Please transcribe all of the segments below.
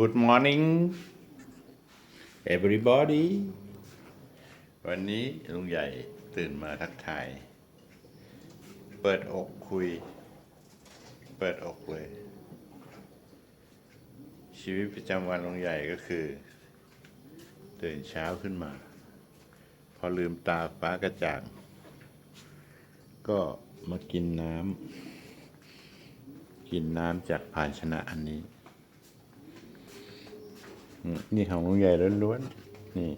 Good morning everybody วันนี้ลุงใหญ่ตื่นมาทักทาย เปิดอกคุย เปิดอกเลย ชีวิตประจำวันลุงใหญ่ก็คือ ตื่นเช้าขึ้นมา พอลืมตาฟ้ากระจ่าง ก็มากินน้ำ กินน้ำจากภาชนะอันนี้ นี่ของลุงใหญ่ล้วนๆ นี่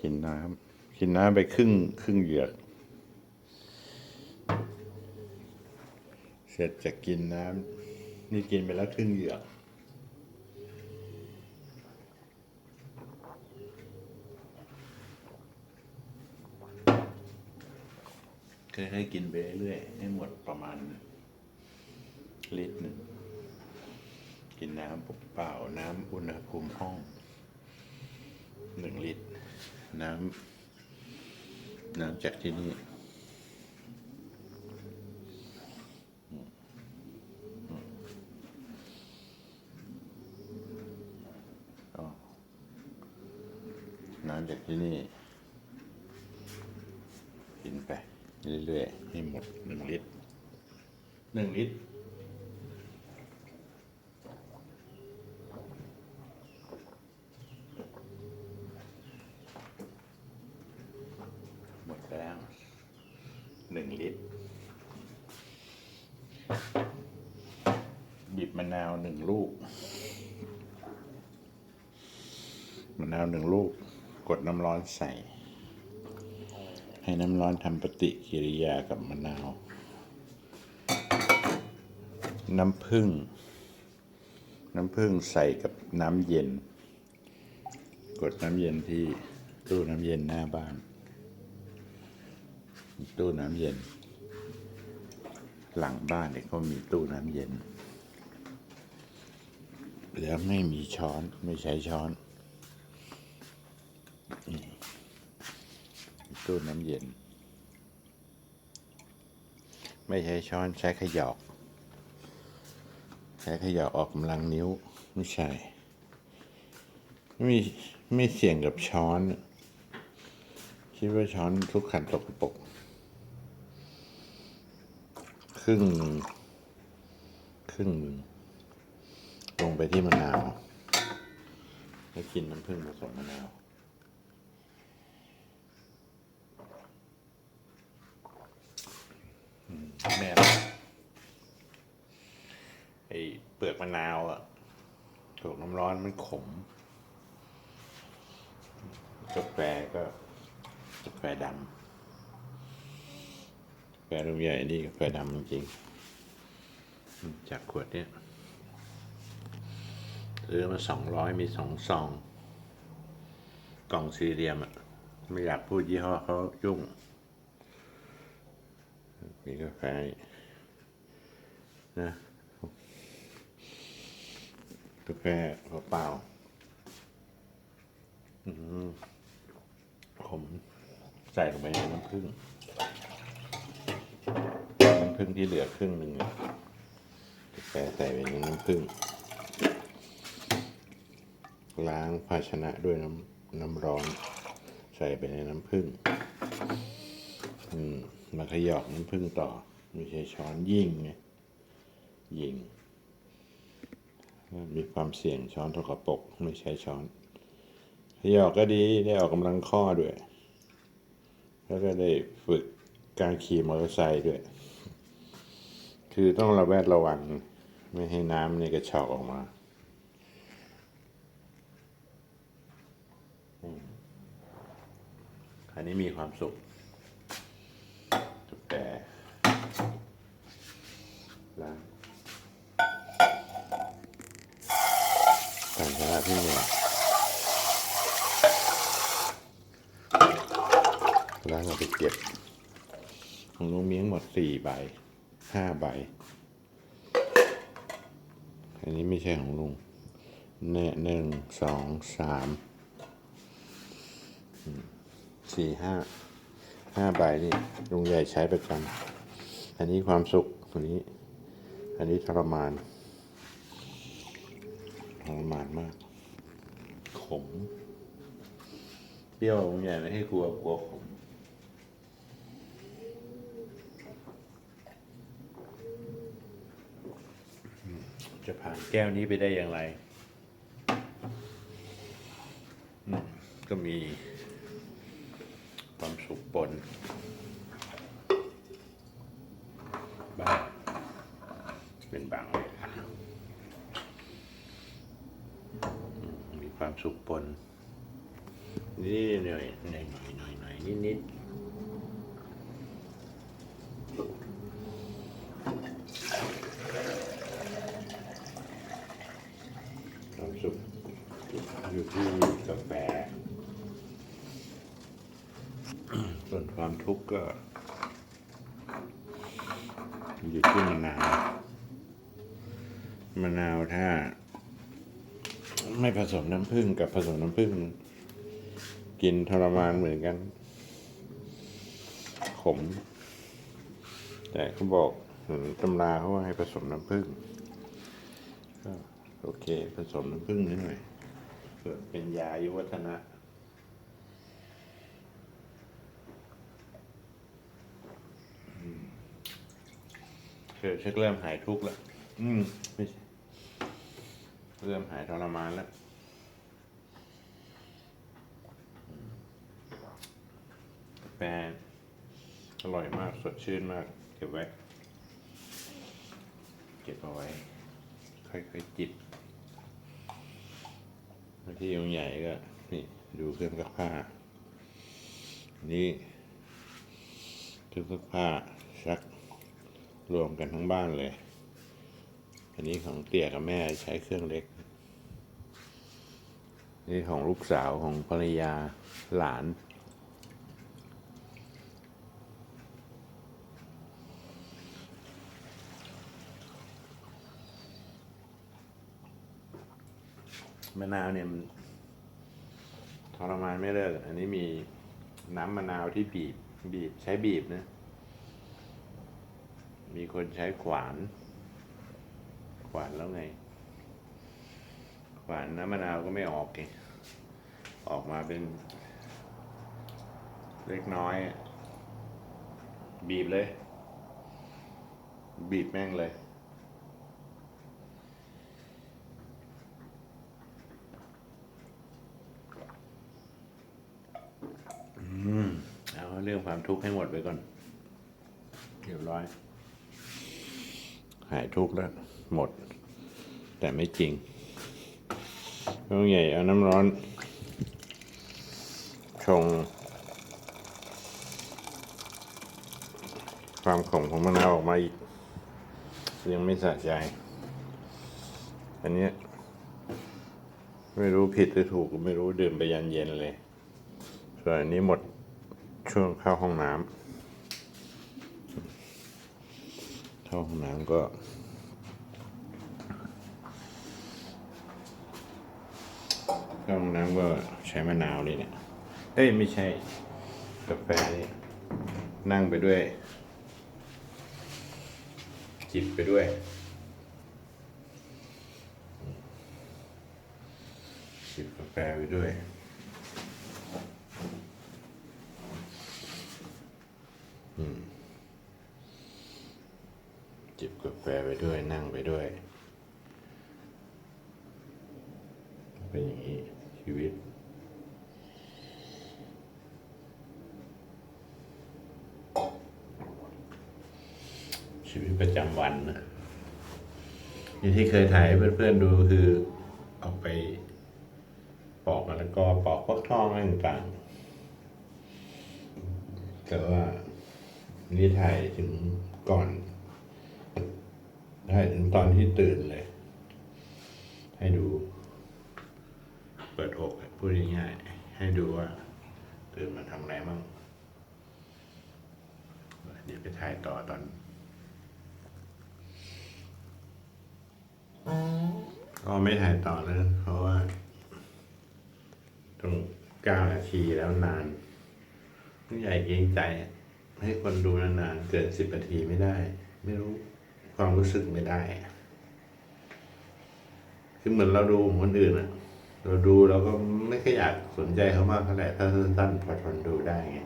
กินน้ำกินน้ำไปครึ่งครึ่งเหยือก เสร็จจากกินน้ำนี่กินไปแล้วครึ่งเหยือกค่อยๆกินไปเรื่อยๆให้หมดประมาณลิตรหนึ่ง น้ำเปล่าน้ำอุณหภูมิห้องหนึ่งลิตร น้ำน้ำจากที่นี่น้ำจากที่นี่กินไปเรื่อยๆให้หมดหนึ่งลิตรหนึ่งลิตร หมดแล้วหนึ่งลิตร บีบมะนาวหนึ่งลูก มะนาวหนึ่งลูก กดน้ำร้อนใส่ ให้น้ำร้อนทำปฏิกิริยากับมะนาว น้ำผึ้ง น้ำผึ้งใส่กับน้ำเย็น กดน้ำเย็นที่ตู้น้ำเย็นหน้าบ้าน ตู้น้ำเย็น หลังบ้านเนี่ยเขามีตู้น้ำเย็น แล้วไม่มีช้อนไม่ใช้ช้อนตู้น้ำเย็น ไม่ใช้ช้อนใช้ขยอก ใช้ขยอกออกกำลังนิ้วไม่ใช่ไม่ไม่เสี่ยงกับช้อน คิดว่าช้อนทุกขันตกปก ครึ่งครึ่งหนึ่งลงไปที่มะนาวแล้วกินน้ำผึ้งผสมมะนาวแม่ไอเปลือกมะนาวอะถูกน้ำร้อนมันขมกาแฟก็กาแฟดำ ฟลูกใหญ่นี่กาแฟดำจริงจากขวดเนี้ยซื้อมาสองร้อยมีสองซอง กล่องสี่เหลี่ยมอะ ไม่อยากพูดยี่ห้อเขายุ่ง มีกาแฟนะกาแฟเปล่าอืมผมใส่ลงไปในน้ำผึ้ง ที่เหลือครึ่งหนึ่งเนี่ยกาแฟใส่ไปในน้ำผึ้งล้างภาชนะด้วยน้ำน้ำร้อน ใส่ไปในน้ำผึ้งอืมมาขยอกน้ำผึ้งต่อ ไม่ใช่ช้อนยิ่งไงยิง มีความเสี่ยงช้อนทกปรกไม่ใช่ช้อนขยอกก็ดีได้ออกกำลังข้อด้วย แล้วก็ได้ฝึกการขี่มอเตอร์ไซค์ด้วย คือต้องระแวดระวัง ไม่ให้น้ำนี่กระชอกออกมาอันนี้มีความสุขแต่ล้างการชนะที่เนี่ยล้างเอาไปเก็บ ของลุงเมีทั้งหมดสี่ใบ ห้าใบ อันนี้ไม่ใช่ของลุงเนี่ยหนึ่งสองสามสี่ห้าห้าใบนี่ลุงใหญ่ใช้ประจำอันนี้ความสุขอันนี้ อันนี้ทรมานทรมานมาก ขม เปรี้ยวบางอย่ไม่ให้กลัวกลัวขม จะผ่านแก้วนี้ไปได้อย่างไร ก็มีความสุขปนบ้างเป็นบางเวลามีความสุขปนนี่หน่อยหน่อยหน่อยหน่อยหน่อยนิดนิดความสุขอยู่ที่กาแฟ ส่วน ความทุกข์ก็อยู่ที่มะนาวมะนาวถ้า ไม่ผสมน้ำผึ้งกับผสมน้ำผึ้งกินทรมานเหมือนกัน ขม แต่เขาบอกตำราเขาว่าให้ผสมน้ำผึ้งก็โอเค ผสมน้ำผึ้งนิดหน่อยเพื่อเป็นยาอายุวัฒนะ เออชักเริ่มหายทุกข์แล้ว อืมไม่ใช่เริ่มหายทรมานแล้วกาแฟอร่อยมาก สดชื่นมาก เก็บไว้ เก็บเอาไว้ ค่อยๆจิบบางที่องใหญ่ก็นี่ดูเครื่องซักผ้า นี่เครื่องซักผ้าซัก รวมกันทั้งบ้านเลย อันนี้ของเตี่ยกับแม่ใช้เครื่องเล็ก นี่ของลูกสาวของภรรยาหลาน มะนาวเนี่ยมันทรมานไม่เลิก อันนี้มีน้ำมะนาวที่บีบ บีบใช้บีบนะ มีคนใช้ขวาน ขวานแล้วไง ขวานน้ำมะนาวก็ไม่ออกไงออกมาเป็น เล็กน้อย บีบเลย บีบแม่งเลยอืมเอาเรื่องความทุกข์ให้หมดไปก่อนเรียบร้อย หายทุกข์แล้ว หมด แต่ไม่จริงต้องใหญ่เอาน้ำร้อน ชง ความขมของมะนาวออกมาอีก ยังไม่สะใจ อันนี้ไม่รู้ผิดหรือถูกไม่รู้ดื่มไปยันเย็นเลย ส่วนอันนี้หมดช่วงเข้าห้องน้ำ เข้าห้องน้ำก็เข้าห้องน้ำก็ใช้มะนาวเลยเนี่ย เอ้ยไม่ใช่กาแฟนี่นั่งไปด้วย จิบไปด้วยจิบกาแฟไปด้วย จิบกาแฟไปด้วยนั่งไปด้วย เป็นอย่างนี้ชีวิต ชีวิตประจำวันนะอย่ที่เคยถ่ายให้เพื่อนๆดูคือออกไปปอกมะละกอปอกฟักทองอะไรต่างๆแต่ว่านี่ถ่ายถึงก่อน ถ่ายถึงตอนที่ตื่นเลย ให้ดู เปิดอกพูดง่ายๆให้ดูว่า ตื่นมาทำอะไรบ้างเดี๋ยวไปถ่ายต่อตอนก็ไม่ถ่ายต่อแล้วเพราะว่าต้องเก้านาทีแล้วนานผู้ใหญ่เกรงใจ ให้คนดูนานๆเกินสิบนาทีไม่ได้ ไม่รู้ ความรู้สึกไม่ได้ คือเหมือนเราดูคนอื่นอะเราดูเราก็ไม่ค่อยอยากสนใจเขามากเท่าไหร่ถ้าสั้นๆพอทนดูได้ไง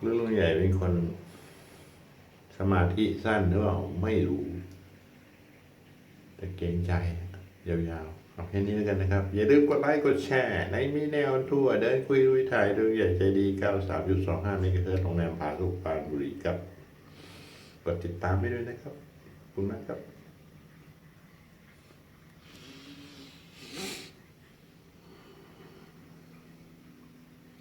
เรื่องลุงใหญ่เป็นคน สมาธิสั้นหรือเปล่าไม่รู้ แต่เกรงใจ ยาวๆเอาแค่นี้แล้วกันนะครับ อย่าลืมกดไลค์กดแชร์ ในมีแนวทั่ว เดินคุยลุยถ่ายดูใหญ่ใจดี93.25เมกะเฮิรตโรงแรมผาสุกปรานบุรีครับ กดติดตามไปด้วยนะครับขอบคุณมากครับ